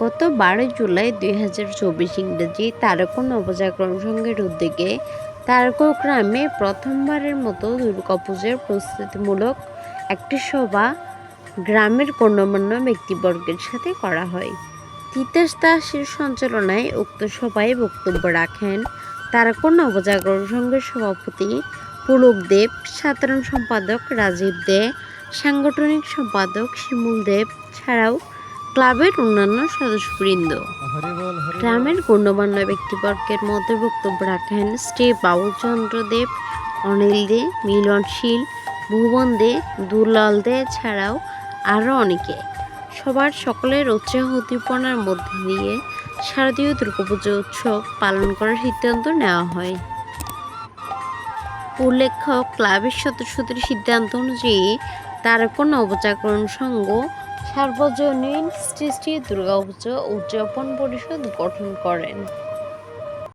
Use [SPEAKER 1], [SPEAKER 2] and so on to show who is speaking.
[SPEAKER 1] গত বারোই জুলাই দুই হাজার চব্বিশ ইংরেজি তারক নবজাগরণ সংঘের উদ্যোগে তারক গ্রামে প্রথমবারের মতো দুর্গাপুজোর প্রস্তুতিমূলক একটি সভা গ্রামের গণ্যমান্য ব্যক্তিবর্গের সাথে করা হয়। তিতাস দাসের সঞ্চালনায় উক্ত সভায় বক্তব্য রাখেন তারক নবজাগরণ সংঘের সভাপতি পুলক দেব, সাধারণ সম্পাদক রাজীব দে, সাংগঠনিক সম্পাদক শিমুল দেব ছাড়াও ক্লাবের অন্যান্য সদস্যবৃন্দ। গ্রামের গণ্যমান্য ব্যক্তিবর্গের মধ্যে বক্তব্য রাখেন শ্রী বাবুচন্দ্র দেব অনিল দে মিলনশীল ভুবন দে দুলাল দে ছাড়াও আরও অনেকে। সবার সকলের উৎসাহ উদ্দীপনার মধ্যে দিয়ে শারদীয় দুর্গাপুজো উৎসব পালন করার সিদ্ধান্ত নেওয়া হয়। উল্লেখ্য ক্লাবের সদস্যদের সিদ্ধান্ত অনুযায়ী তারক নবজাগরণ সংঘ সার্বজনীন সৃষ্টি দুর্গাপুজো উদযাপন পরিষদ গঠন করেন।